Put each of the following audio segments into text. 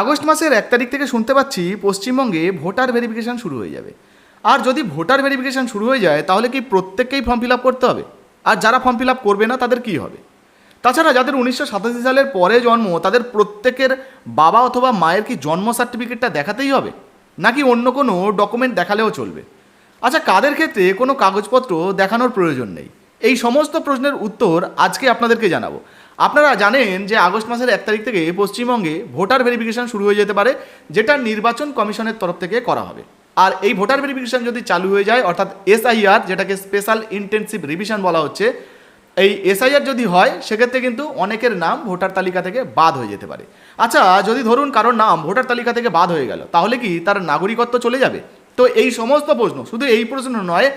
August মাসের এক তারিখ থেকে শুনতে পাচ্ছি পশ্চিমবঙ্গে ভোটার ভেরিফিকেশান শুরু হয়ে যাবে। আর যদি ভোটার ভেরিফিকেশান শুরু হয়ে যায়, তাহলে কি প্রত্যেককেই ফর্ম ফিল আপ করতে হবে? আর যারা ফর্ম ফিল আপ করবে না, তাদের কি হবে? তাছাড়া যাদের উনিশশো সাতাশি সালের পরে জন্ম, তাদের প্রত্যেকের বাবা অথবা মায়ের কি জন্ম সার্টিফিকেটটা দেখাতেই হবে? নাকি অন্য কোনো ডকুমেন্ট দেখালেও চলবে? আচ্ছা কাদের ক্ষেত্রে কোনো কাগজপত্র দেখানোর প্রয়োজন নেই? এই সমস্ত প্রশ্নের উত্তর আজকে আপনাদেরকে জানাব। আপনারা জানেন যে আগস্ট মাসের এক তারিখ থেকে পশ্চিমবঙ্গে ভোটার ভেরিফিকেশন শুরু হয়ে যেতে পারে, যেটা নির্বাচন কমিশনের তরফ থেকে করা হবে। আর এই ভোটার ভেরিফিকেশন যদি চালু হয়ে যায়, অর্থাৎ এসআইআর, যেটাকে স্পেশাল ইন্টেন্সিভ রিভিশন বলা হচ্ছে, এই এসআইআর যদি হয়, সেক্ষেত্রে কিন্তু অনেকের নাম ভোটার তালিকা থেকে বাদ হয়ে যেতে পারে। আচ্ছা যদি ধরুন কারোর নাম ভোটার তালিকা থেকে বাদ হয়ে গেল, তাহলে কি তার নাগরিকত্ব চলে যাবে? তো এই সমস্ত প্রশ্ন, শুধু এই প্রশ্ন নয়,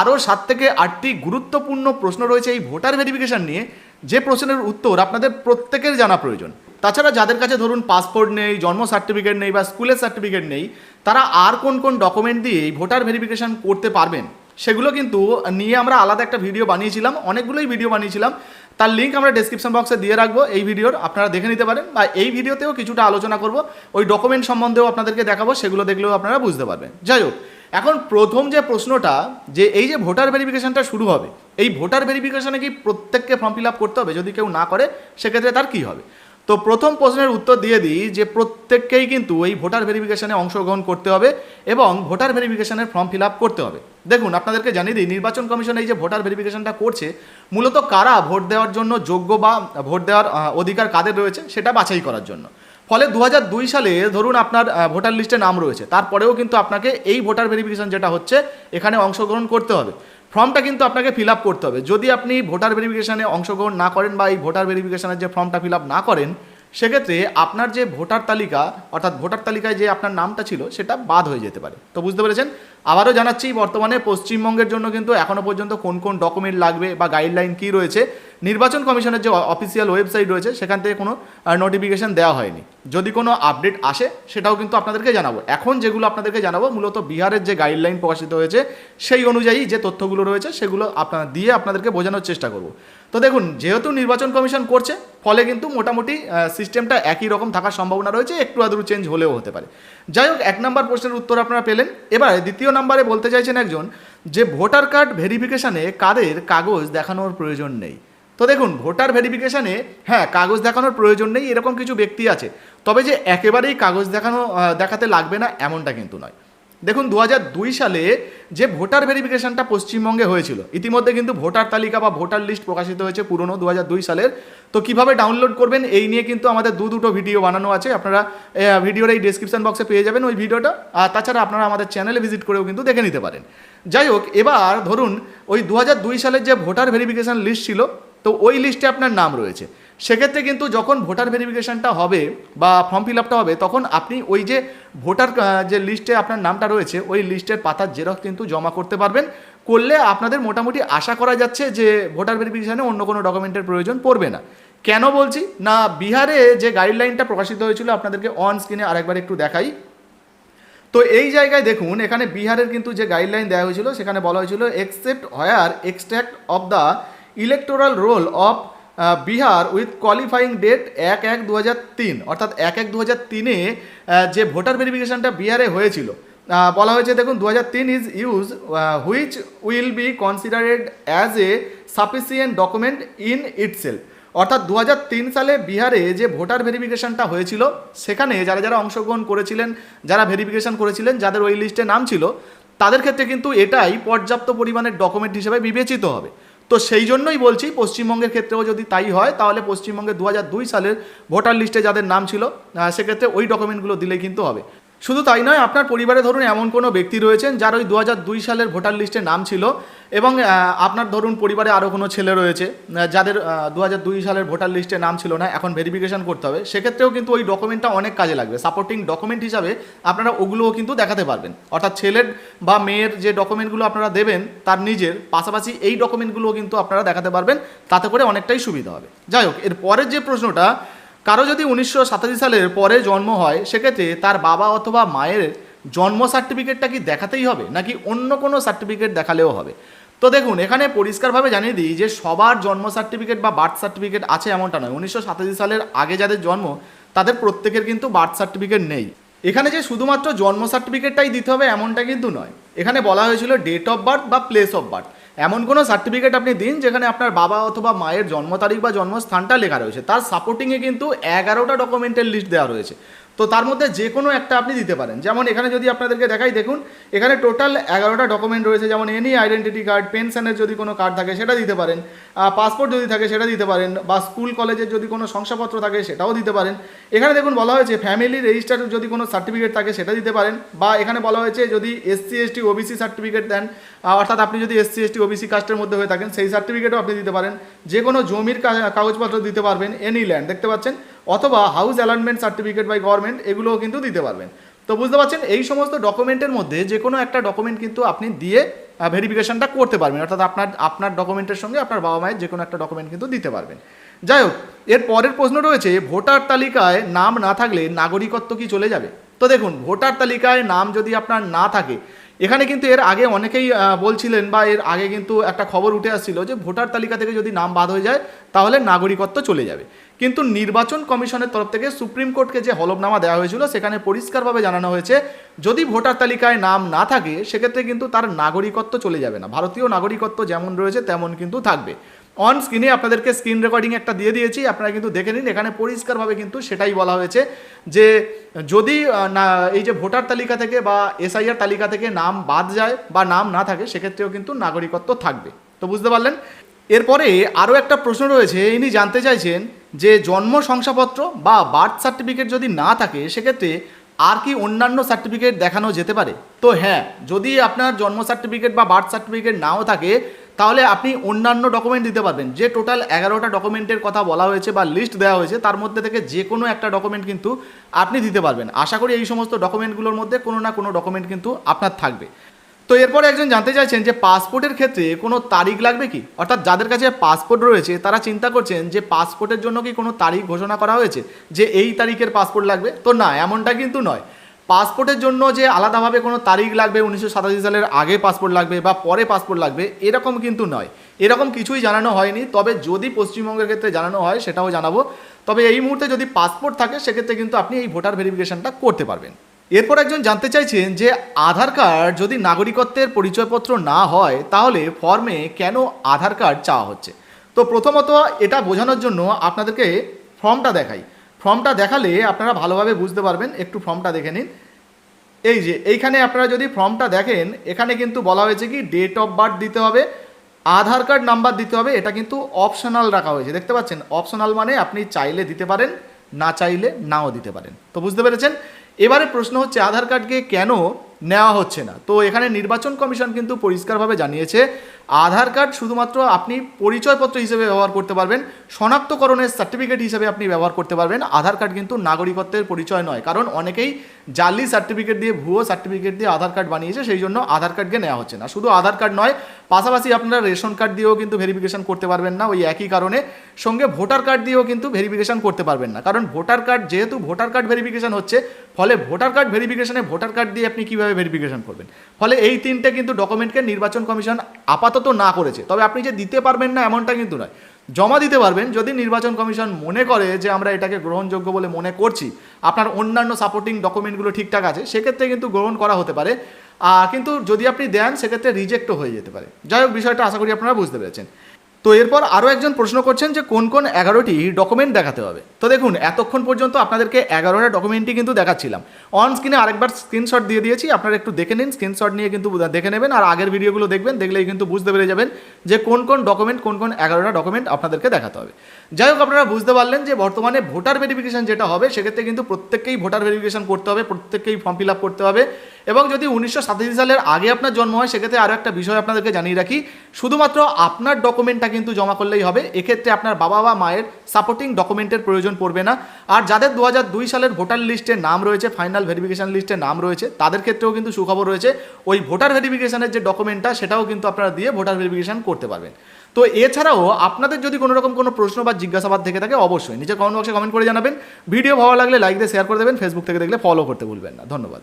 আরও সাত থেকে আটটি গুরুত্বপূর্ণ প্রশ্ন রয়েছে এই ভোটার ভেরিফিকেশন নিয়ে। যে প্রশ্নের উত্তর আপনাদের প্রত্যেকের জানা প্রয়োজন। তাছাড়া যাদের কাছে ধরুন পাসপোর্ট নেই, জন্ম সার্টিফিকেট নেই বা স্কুলের সার্টিফিকেট নেই, তারা আর কোন কোন ডকুমেন্ট দিয়ে ভোটার ভেরিফিকেশন করতে পারবেন, সেগুলো কিন্তু নিয়ে আমরা আলাদা একটা ভিডিও বানিয়েছিলাম, অনেকগুলোই ভিডিও বানিয়েছিলাম। তার লিঙ্ক আমরা ডেসক্রিপশন বক্সে দিয়ে রাখব, এই ভিডিওর আপনারা দেখে নিতে পারেন বা এই ভিডিওতেও কিছুটা আলোচনা করব, ওই ডকুমেন্ট সম্বন্ধেও আপনাদেরকে দেখাবো, সেগুলো দেখলেও আপনারা বুঝতে পারবেন। যাই হোক, এখন প্রথম যে প্রশ্নটা, যে এই যে ভোটার ভেরিফিকেশনটা শুরু হবে এই ভোটার ভেরিফিকেশনে কি প্রত্যেককে ফর্ম ফিল আপ করতে হবে? যদি কেউ না করে, সেক্ষেত্রে তার কী হবে? তো প্রথম প্রশ্নের উত্তর দিয়ে দিই যে প্রত্যেককেই কিন্তু এই ভোটার ভেরিফিকেশনে অংশগ্রহণ করতে হবে এবং ভোটার ভেরিফিকেশনের ফর্ম ফিল আপ করতে হবে। দেখুন, আপনাদেরকে জানিয়ে দিই, নির্বাচন কমিশন এই যে ভোটার ভেরিফিকেশনটা করছে, মূলত কারা ভোট দেওয়ার জন্য যোগ্য বা ভোট দেওয়ার অধিকার কাদের রয়েছে, সেটা বাছাই করার জন্য। ফলে দু হাজার দুই সালে ধরুন আপনার ভোটার লিস্টে নাম রয়েছে। তারপরেও কিন্তু আপনাকে এই ভোটার ভেরিফিকেশন যেটা হচ্ছে, এখানে অংশগ্রহণ করতে হবে। ফর্মটা কিন্তু আপনাকে ফিল আপ করতে হবে। যদি আপনি ভোটার ভেরিফিকেশানে অংশগ্রহণ না করেন বা এই ভোটার ভেরিফিকেশানের যে ফর্মটা ফিল আপ না করেন, সেক্ষেত্রে আপনার যে ভোটার তালিকা, অর্থাৎ ভোটার তালিকায় যে আপনার নামটা ছিল, সেটা বাদ হয়ে যেতে পারে। তো বুঝতে পেরেছেন? আবারও জানাচ্ছি, বর্তমানে পশ্চিমবঙ্গের জন্য কিন্তু এখনও পর্যন্ত কোন কোন ডকুমেন্ট লাগবে বা গাইডলাইন কী রয়েছে, নির্বাচন কমিশনের যে অফিসিয়াল ওয়েবসাইট রয়েছে, সেখান থেকে কোনো নোটিফিকেশন দেওয়া হয়নি। যদি কোনো আপডেট আসে, সেটাও কিন্তু আপনাদেরকে জানাব। এখন যেগুলো আপনাদেরকে জানাব, মূলত বিহারের যে গাইডলাইন প্রকাশিত হয়েছে, সেই অনুযায়ী যে তথ্যগুলো রয়েছে, সেগুলো আপনার, দিয়ে আপনাদেরকে বোঝানোর চেষ্টা করব। তো দেখুন, যেহেতু নির্বাচন কমিশন করছে, ফলে কিন্তু মোটামুটি সিস্টেমটা একই রকম থাকার সম্ভাবনা রয়েছে, একটু আদৌ চেঞ্জ হলেও হতে পারে। যাই হোক, এক নম্বর প্রশ্নের উত্তর আপনারা পেলেন। এবার দ্বিতীয় নম্বরে বলতে চাইছেন একজন যে ভোটার কার্ড ভেরিফিকেশানে কাদের কাগজ দেখানোর প্রয়োজন নেই। তো দেখুন, ভোটার ভেরিফিকেশানে হ্যাঁ কাগজ দেখানোর প্রয়োজন নেই, এরকম কিছু ব্যক্তি আছে। তবে যে একেবারেই কাগজ দেখানো দেখাতে লাগবে না, এমনটা কিন্তু নয়। দেখুন দু সালে যে ভোটার ভেরিফিকেশনটা পশ্চিমবঙ্গে হয়েছিল, ইতিমধ্যে কিন্তু ভোটার তালিকা বা ভোটার লিস্ট প্রকাশিত হয়েছে পুরনো দু সালের। তো কীভাবে ডাউনলোড করবেন, এই নিয়ে কিন্তু আমাদের দু দুটো ভিডিও বানানো আছে, আপনারা ভিডিওর এই ডিসক্রিপশন বক্সে পেয়ে যাবেন ওই ভিডিওটা। আর তাছাড়া আপনারা আমাদের চ্যানেলে ভিজিট করেও কিন্তু দেখে নিতে পারেন। যাই হোক, এবার ধরুন, ওই দু সালের যে ভোটার ভেরিফিকেশন লিস্ট ছিল, তো ওই লিস্টে আপনার নাম রয়েছে। সেক্ষেত্রে কিন্তু যখন ভোটার ভেরিফিকেশানটা হবে বা ফর্ম ফিল আপটা হবে, তখন আপনি ওই যে ভোটার যে লিস্টে আপনার নামটা রয়েছে, ওই লিস্টের পাতার জেরক্স কিন্তু জমা করতে পারবেন। করলে আপনাদের মোটামুটি আশা করা যাচ্ছে যে ভোটার ভেরিফিকেশানে অন্য কোনো ডকুমেন্টের প্রয়োজন পড়বে না। কেন বলছি? না, বিহারে যে গাইডলাইনটা প্রকাশিত হয়েছিল, আপনাদেরকে অন স্ক্রিনে আরেকবার একটু দেখাই। তো এই জায়গায় দেখুন, এখানে বিহারের কিন্তু যে গাইডলাইন দেওয়া হয়েছিল, সেখানে বলা হয়েছিল except where extract of the electoral roll of Bihar with qualifying date এক এক দু তিন, অর্থাৎ এক এক দু তিনে যে ভোটার ভেরিফিকেশানটা বিহারে হয়েছিল। বলা হয়েছে, দেখুন দু তিন is use which will be considered as a sufficient document in itself অর্থাৎ দু হাজার তিন সালে বিহারে যে ভোটার ভেরিফিকেশনটা হয়েছিল, সেখানে যারা যারা অংশগ্রহণ করেছিলেন, যারা ভেরিফিকেশন করেছিলেন, যাদের ওই লিস্টে নাম ছিল, তাদের ক্ষেত্রে কিন্তু এটাই পর্যাপ্ত পরিমাণের ডকুমেন্ট হিসেবে বিবেচিত হবে। তো সেই জন্যই বলছি পশ্চিমবঙ্গের ক্ষেত্রেও যদি তাই হয়, তাহলে পশ্চিমবঙ্গে দু সালের ভোটার লিস্টে যাদের নাম ছিল সেক্ষেত্রে ওই ডকুমেন্টগুলো দিলেই কিন্তু হবে। শুধু তাই নয়, আপনার পরিবারে ধরুন এমন কোনো ব্যক্তি রয়েছেন যার ওই দু সালের ভোটার লিস্টে নাম ছিল এবং আপনার ধরুন পরিবারে আরও কোনো ছেলে রয়েছে যাদের দু সালের ভোটার লিস্টে নাম ছিল না, এখন ভেরিফিকেশন করতে হবে, সেক্ষেত্রেও কিন্তু ওই ডকুমেন্টটা অনেক কাজে লাগবে। সাপোর্টিং ডকুমেন্ট হিসাবে আপনারা ওগুলোও কিন্তু দেখাতে পারবেন। অর্থাৎ ছেলের বা মেয়ের যে ডকুমেন্টগুলো আপনারা দেবেন, তার নিজের, পাশাপাশি এই ডকুমেন্টগুলোও কিন্তু আপনারা দেখাতে পারবেন, তাতে করে অনেকটাই সুবিধা হবে। যাই হোক এর পরের যে প্রশ্নটা কারও যদি উনিশশো সাতাশি সালের পরে জন্ম হয়, সেক্ষেত্রে তার বাবা অথবা মায়ের জন্ম সার্টিফিকেটটা কি দেখাতেই হবে, নাকি অন্য কোনো সার্টিফিকেট দেখালেও হবে? তো দেখুন, এখানে পরিষ্কারভাবে জানিয়ে দিই যে সবার জন্ম সার্টিফিকেট বা বার্থ সার্টিফিকেট আছে এমনটা নয়। উনিশশো সালের আগে যাদের জন্ম, তাদের প্রত্যেকের কিন্তু বার্থ সার্টিফিকেট নেই। এখানে যে শুধুমাত্র জন্ম সার্টিফিকেটটাই দিতে হবে এমনটা কিন্তু নয়। এখানে বলা হয়েছিল ডেট অফ বার্থ বা প্লেস অফ বার্থ এমন কোনো সার্টিফিকেট আপনি দিন যেখানে আপনার বাবা অথবা মায়ের জন্ম তারিখ বা জন্মস্থানটা লেখা রয়েছে। তার সাপোর্টিংয়ে কিন্তু এগারোটা ডকুমেন্টের লিস্ট দেওয়া রয়েছে। তো তার মধ্যে যে কোনো একটা আপনি দিতে পারেন। যেমন এখানে যদি আপনাদেরকে দেখাই, দেখুন, এখানে টোটাল এগারোটা ডকুমেন্ট রয়েছে। যেমন এনি আইডেন্টিটি কার্ড পেনশনের যদি কোনো কার্ড থাকে, সেটা দিতে পারেন। পাসপোর্ট যদি থাকে, সেটা দিতে পারেন। বা স্কুল কলেজের যদি কোনো শংসাপত্র থাকে, সেটাও দিতে পারেন। এখানে দেখুন বলা হয়েছে ফ্যামিলি রেজিস্টার যদি কোনো সার্টিফিকেট থাকে, সেটা দিতে পারেন। বা এখানে বলা হয়েছে, যদি এসসি এসটি ওবিসি সার্টিফিকেট দেন অর্থাৎ আপনি যদি এসসি এসটি ওবিসি কাস্টের মধ্যে হয়ে থাকেন, সেই সার্টিফিকেটও আপনি দিতে পারেন। যে কোনো জমির কাগজপত্র দিতে পারবেন এনি ল্যান্ড দেখতে পাচ্ছেন? অথবা house alignment certificate by government এগুলোও কিন্তু দিতে পারবেন। তো বুঝতে পারছেন, এই সমস্ত ডকুমেন্টের মধ্যে যে কোনো একটা ডকুমেন্ট কিন্তু আপনি দিয়ে ভেরিফিকেশনটা করতে পারবেন। অর্থাৎ আপনার আপনার ডকুমেন্টের সঙ্গে আপনার বাবা মায়ের যে কোনো একটা ডকুমেন্ট কিন্তু দিতে পারবেন। যাই হোক, এর পরের প্রশ্ন রয়েছে, ভোটার তালিকায় নাম না থাকলে নাগরিকত্ব কি চলে যাবে? তো দেখুন, ভোটার তালিকায় নাম যদি আপনার না থাকে এখানে কিন্তু এর আগে অনেকেই বলছিলেন বা এর আগে কিন্তু একটা খবর উঠে আসছিল যে ভোটার তালিকা থেকে যদি নাম বাদ হয়ে যায়, তাহলে নাগরিকত্ব চলে যাবে। কিন্তু নির্বাচন কমিশনের তরফ থেকে সুপ্রিম কোর্টকে যে হলফনামা দেওয়া হয়েছিল, সেখানে পরিষ্কারভাবে জানানো হয়েছে, যদি ভোটার তালিকায় নাম না থাকে, সেক্ষেত্রে কিন্তু তার নাগরিকত্ব চলে যাবে না। ভারতীয় নাগরিকত্ব যেমন রয়েছে, তেমন কিন্তু থাকবে। অন স্ক্রিনে আপনাদেরকে স্ক্রিন রেকর্ডিং একটা দিয়ে দিয়েছি, আপনারা কিন্তু দেখে নিন, এখানে পরিষ্কারভাবে কিন্তু সেটাই বলা হয়েছে যে যদি না, এই যে ভোটার তালিকা থেকে বা এসআইআর তালিকা থেকে নাম বাদ যায় বা নাম না থাকে, সেক্ষেত্রেও কিন্তু নাগরিকত্ব থাকবে। তো বুঝতে পারলেন? এরপরে আরও একটা প্রশ্ন রয়েছে, ইনি জানতে চাইছেন যে জন্ম শংসাপত্র বা বার্থ সার্টিফিকেট যদি না থাকে, সেক্ষেত্রে আর কি অন্যান্য সার্টিফিকেট দেখানো যেতে পারে? তো হ্যাঁ যদি আপনার জন্ম সার্টিফিকেট বা বার্থ সার্টিফিকেট নাও থাকে তাহলে আপনি অন্যান্য ডকুমেন্ট দিতে পারবেন। যে টোটাল এগারোটা ডকুমেন্টের কথা বলা হয়েছে বা লিস্ট দেওয়া হয়েছে, তার মধ্যে থেকে যে কোনো একটা ডকুমেন্ট কিন্তু আপনি দিতে পারবেন। আশা করি এই সমস্ত ডকুমেন্টগুলোর মধ্যে কোনো না কোনো ডকুমেন্ট কিন্তু আপনার থাকবে। তো এরপরে একজন জানতে চাইছেন যে পাসপোর্টের ক্ষেত্রে কোনো তারিখ লাগবে কি? অর্থাৎ যাদের কাছে পাসপোর্ট রয়েছে, তারা চিন্তা করছেন যে পাসপোর্টের জন্য কি কোনো তারিখ ঘোষণা করা হয়েছে? যে এই তারিখের পাসপোর্ট লাগবে? তো না, এমনটা কিন্তু নয়। পাসপোর্টের জন্য যে আলাদাভাবে কোনো তারিখ লাগবে, উনিশশো সাতাশি সালের আগে পাসপোর্ট লাগবে বা পরে পাসপোর্ট লাগবে, এরকম কিন্তু নয়। এরকম কিছুই জানানো হয়নি, তবে যদি পশ্চিমবঙ্গের ক্ষেত্রে জানানো হয়, সেটাও জানাব। তবে এই মুহূর্তে যদি পাসপোর্ট থাকে, সেক্ষেত্রে কিন্তু আপনি এই ভোটার ভেরিফিকেশনটা করতে পারবেন। এরপর একজন জানতে চাইছেন যে, আধার কার্ড যদি নাগরিকত্বের পরিচয়পত্র না হয়, তাহলে ফর্মে কেন আধার কার্ড চাওয়া হচ্ছে? তো প্রথমত এটা বোঝানোর জন্য আপনাদেরকে ফর্মটা দেখাই। ফর্মটা দেখালে আপনারা ভালোভাবে বুঝতে পারবেন। একটু ফর্মটা দেখে নিন। এই যে, এইখানে আপনারা যদি ফর্মটা দেখেন, এখানে কিন্তু বলা হয়েছে কি ডেট অফ বার্থ দিতে হবে, আধার কার্ড নাম্বার দিতে হবে, এটা কিন্তু অপশনাল রাখা হয়েছে। দেখতে পাচ্ছেন অপশনাল মানে আপনি চাইলে দিতে পারেন, না চাইলে নাও দিতে পারেন। তো বুঝতে পেরেছেন? এবারে প্রশ্ন হচ্ছে, আধার কার্ডকে কেন নেওয়া হচ্ছে না? তো এখানে নির্বাচন কমিশন কিন্তু পরিষ্কারভাবে জানিয়েছে, আধার কার্ড শুধুমাত্র আপনি পরিচয়পত্র হিসেবে ব্যবহার করতে পারবেন, শনাক্তকরণের সার্টিফিকেট হিসেবে আপনি ব্যবহার করতে পারবেন, আধার কার্ড কিন্তু নাগরিকত্বের পরিচয় নয়, কারণ অনেকেই জালি সার্টিফিকেট দিয়ে, ভুয়ো সার্টিফিকেট দিয়ে আধার কার্ড বানিয়েছে, সেই জন্য আধার কার্ডকে নেওয়া হচ্ছে না। শুধু আধার কার্ড নয়, পাশাপাশি আপনারা রেশন কার্ড দিয়েও কিন্তু ভেরিফিকেশন করতে পারবেন না, ওই একই কারণে। সঙ্গে ভোটার কার্ড দিয়েও কিন্তু ভেরিফিকেশন করতে পারবেন না। কারণ ভোটার কার্ড যেহেতু ভোটার কার্ড ভেরিফিকেশন হচ্ছে, ফলে ভোটার কার্ড ভেরিফিকেশনে ভোটার কার্ড দিয়ে আপনি কীভাবে ভেরিফিকেশন করবেন? ফলে এই তিনটে কিন্তু ডকুমেন্টকে নির্বাচন কমিশন আপাতত না করেছে। তবে আপনি যে দিতে পারবেন না, এমনটা কিন্তু নয়। জমা দিতে পারবেন যদি নির্বাচন কমিশন মনে করে যে আমরা এটাকে গ্রহণযোগ্য বলে মনে করছি, আপনার অন্যান্য সাপোর্টিং ডকুমেন্টগুলো ঠিকঠাক আছে, সেক্ষেত্রে কিন্তু গ্রহণ করা হতে পারে। কিন্তু যদি আপনি দেন, সেক্ষেত্রে রিজেক্টও হয়ে যেতে পারে। যাই হোক, বিষয়টা আশা করি আপনারা বুঝতে পেরেছেন। তো এরপর আরও একজন প্রশ্ন করছেন যে কোন কোন এগারোটি ডকুমেন্ট দেখাতে হবে। তো দেখুন, এতক্ষণ পর্যন্ত আপনাদেরকে এগারোটা ডকুমেন্টই কিন্তু দেখাচ্ছিলাম। অন স্ক্রিনে আরেকবার স্ক্রিনশট দিয়ে দিয়েছি, আপনারা একটু দেখে নিন স্ক্রিনশট নিয়ে কিন্তু দেখে নেবেন, আর আগের ভিডিওগুলো দেখবেন, দেখলেই কিন্তু বুঝতে পেরে যাবেন যে কোন কোন ডকুমেন্ট কোন কোন এগারোটা ডকুমেন্ট আপনাদেরকে দেখাতে হবে। যাই হোক, আপনারা বুঝতে পারলেন যে বর্তমানে ভোটার ভেরিফিকেশন যেটা হবে, সেক্ষেত্রে কিন্তু প্রত্যেককেই ভোটার ভেরিফিকেশন করতে হবে, প্রত্যেককেই ফর্ম ফিল আপ করতে হবে। এবং যদি উনিশশো সাতাশি সালের আগে আপনার জন্ম হয়, সেক্ষেত্রে আরও একটা বিষয় আপনাদেরকে জানিয়ে রাখি, শুধুমাত্র আপনার ডকুমেন্টটা কিন্তু জমা করলেই হবে। এক্ষেত্রে আপনার বাবা বা মায়ের সাপোর্টিং ডকুমেন্টের প্রয়োজন পড়বে না। আর যাদের দু সালের ভোটার লিস্টে নাম রয়েছে ফাইনাল ভেরিফিকেশন লিস্টে নাম রয়েছে, তাদের ক্ষেত্রেও কিন্তু সুখবর রয়েছে। ওই ভোটার ভেরিফিকেশনের যে ডকুমেন্টটা সেটাও কিন্তু আপনারা দিয়ে ভোটার ভেরিফিকেশন করতে পারবেন। তো এছাড়াও আপনাদের যদি কোনো রকম কোনো প্রশ্ন বা জিজ্ঞাসাবাদ থেকে থাকে, অবশ্যই নিচে কমেন্ট বক্সে কমেন্ট করে জানাবেন। ভিডিও ভালো লাগলে লাইক দিয়ে শেয়ার করে দেবেন। ফেসবুক থেকে দেখলে ফলো করতে ভুলবেন না। ধন্যবাদ।